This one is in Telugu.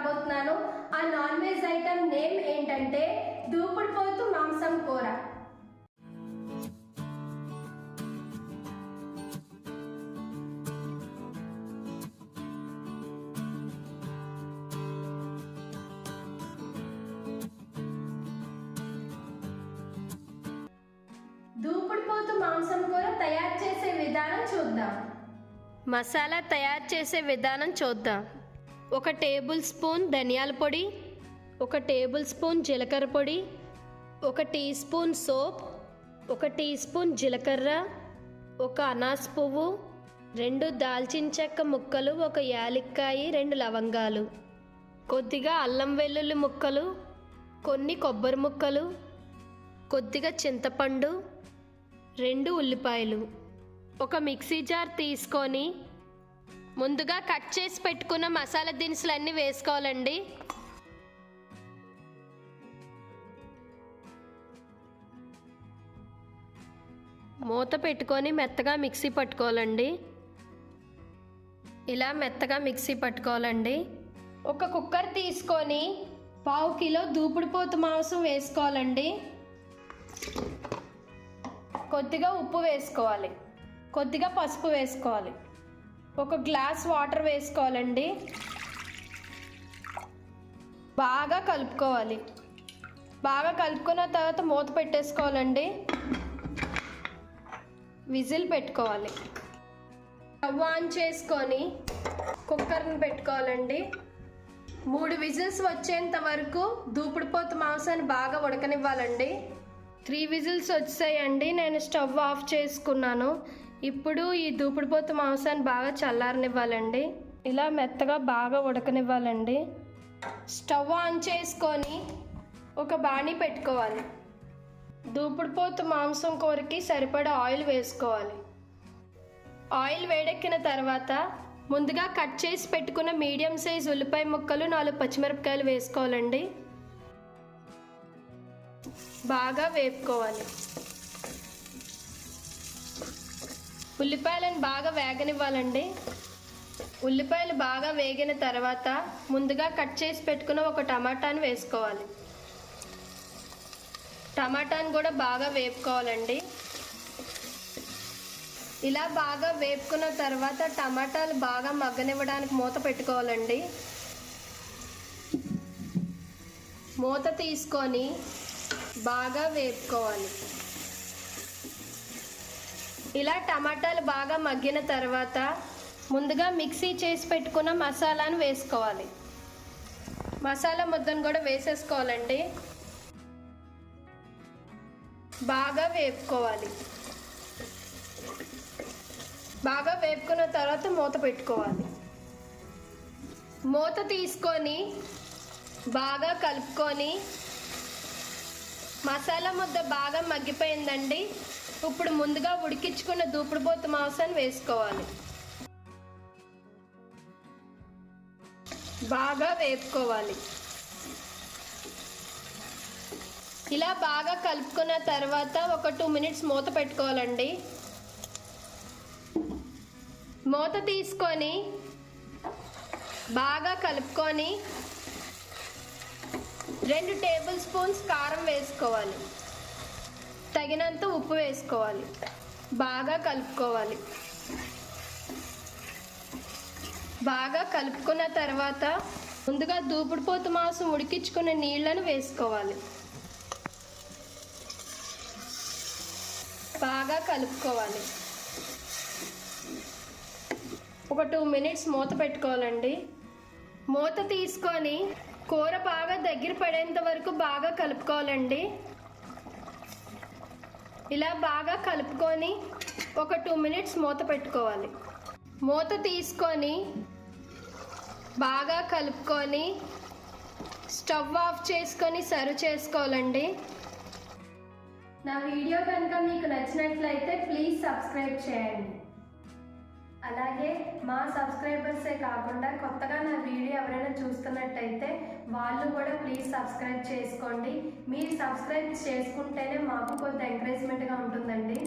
రాబోతున్నాను. ఆ నాన్ వెజ్ ఐటమ్ నేమ్ ఏంటంటే దూపుడు పోతు మాంసం కూర. దూపుడు పోతు మాంసం కూర తయారు చేసే విధానం చూద్దాం. మసాలా తయారు చేసే విధానం చూద్దాం. ఒక టేబుల్ స్పూన్ ధనియాల పొడి ఒక టేబుల్ స్పూన్ జీలకర్ర పొడి ఒక టీ స్పూన్ సోప్ ఒక టీ స్పూన్ జీలకర్ర ఒక అనాస్ పువ్వు రెండు దాల్చిన చెక్క ముక్కలు ఒక యాలక్కాయి రెండు లవంగాలు. కొద్దిగా అల్లం వెల్లుల్లి ముక్కలు కొన్ని కొబ్బరి ముక్కలు కొద్దిగా చింతపండు రెండు ఉల్లిపాయలు. ఒక మిక్సీ జార్ తీసుకొని ముందుగా కట్ చేసి పెట్టుకున్న మసాలా దినుసులు అన్నీ వేసుకోవాలండి. మూత పెట్టుకొని మెత్తగా మిక్సీ పట్టుకోవాలండి. ఇలా మెత్తగా మిక్సీ పట్టుకోవాలండి. ఒక కుక్కర్ తీసుకొని పావు కిలో దూపుడుపోతు మాంసం వేసుకోవాలండి. కొద్దిగా ఉప్పు వేసుకోవాలి. కొద్దిగా పసుపు వేసుకోవాలి. ఒక గ్లాస్ వాటర్ వేసుకోవాలండి. బాగా కలుపుకోవాలి. బాగా కలుపుకున్న తర్వాత మూత పెట్టేసుకోవాలండి. విజిల్ పెట్టుకోవాలి. స్టవ్ ఆన్ చేసుకొని కుక్కర్ని పెట్టుకోవాలండి. మూడు విజిల్స్ వచ్చేంత వరకు దూపుడుపోత మాంసాన్ని బాగా ఉడకనివ్వాలండి. త్రీ విజిల్స్ వచ్చాయండి. నేను స్టవ్ ఆఫ్ చేసుకున్నాను. ఇప్పుడు ఈ దూపుడుపోతు మాంసాన్ని బాగా చల్లారనివ్వాలండి. ఇలా మెత్తగా బాగా ఉడకనివ్వాలండి. స్టవ్ ఆన్ చేసుకొని ఒక బాణీ పెట్టుకోవాలి. దూపుడుపోతు మాంసం కూరకి సరిపడా ఆయిల్ వేసుకోవాలి. ఆయిల్ వేడెక్కిన తర్వాత ముందుగా కట్ చేసి పెట్టుకున్న మీడియం సైజ్ ఉల్లిపాయ ముక్కలు నాలుగు పచ్చిమిరపకాయలు వేసుకోవాలండి. బాగా వేపుకోవాలి. ఉల్లిపాయలను బాగా వేగనివ్వాలండి. ఉల్లిపాయలు బాగా వేగిన తర్వాత ముందుగా కట్ చేసి పెట్టుకున్న ఒక టమాటాను వేసుకోవాలి. టమాటాను కూడా బాగా వేపుకోవాలండి. ఇలా బాగా వేపుకున్న తర్వాత టమాటాలు బాగా మగ్గనివ్వడానికి మూత పెట్టుకోవాలండి. మూత తీసుకొని బాగా వేపుకోవాలి. ఇలా టమాటాలు బాగా మగ్గిన తర్వాత ముందుగా మిక్సీ చేసి పెట్టుకున్న మసాలాను వేసుకోవాలి. మసాలా ముద్దను కూడా వేసేసుకోవాలండి. బాగా వేపుకోవాలి. బాగా వేపుకున్న తర్వాత మూత పెట్టుకోవాలి. మూత తీసుకొని బాగా కలుపుకొని మసాలా ముద్ద బాగా మగ్గిపోయిందండి. ఇప్పుడు ముందుగా ఉడికించుకున్న దూపుడుపోతు మాంసాన్ని వేసుకోవాలి. బాగా వేపుకోవాలి. ఇలా బాగా కలుపుకున్న తర్వాత ఒక టూ మినిట్స్ మూత పెట్టుకోవాలండి. మూత తీసుకొని బాగా కలుపుకొని రెండు టేబుల్ స్పూన్స్ కారం వేసుకోవాలి. తగినంత ఉప్పు వేసుకోవాలి. బాగా కలుపుకోవాలి. బాగా కలుపుకున్న తర్వాత ముందుగా దూపుడుపోతు మాంసం ఉడికించుకున్న నీళ్ళను వేసుకోవాలి. బాగా కలుపుకోవాలి. ఒక టూ మినిట్స్ మూత పెట్టుకోవాలండి. మూత తీసుకొని కూర బాగా దగ్గర పడేంత వరకు బాగా కలుపుకోవాలండి. ఇలా బాగా కలుపుకొని ఒక టూ మినిట్స్ మూత పెట్టుకోవాలి. మూత తీసుకొని బాగా కలుపుకొని స్టవ్ ఆఫ్ చేసుకొని సర్వ్ చేసుకోవాలండి. నా వీడియో కనుక మీకు నచ్చినట్లయితే ప్లీజ్ సబ్స్క్రైబ్ చేయండి. అలాగే మా సబ్స్క్రైబర్సే కాకుండా కొత్తగా నా వీడియో ఎవరైనా ఎవరైనా చూస్తున్నట్టయితే వాళ్ళు కూడా ప్లీజ్ సబ్స్క్రైబ్ చేసుకోండి. మీరు సబ్స్క్రైబ్ చేసుకుంటేనే మాకు కొంత ఎంకరేజ్మెంట్గా ఉంటుందండి.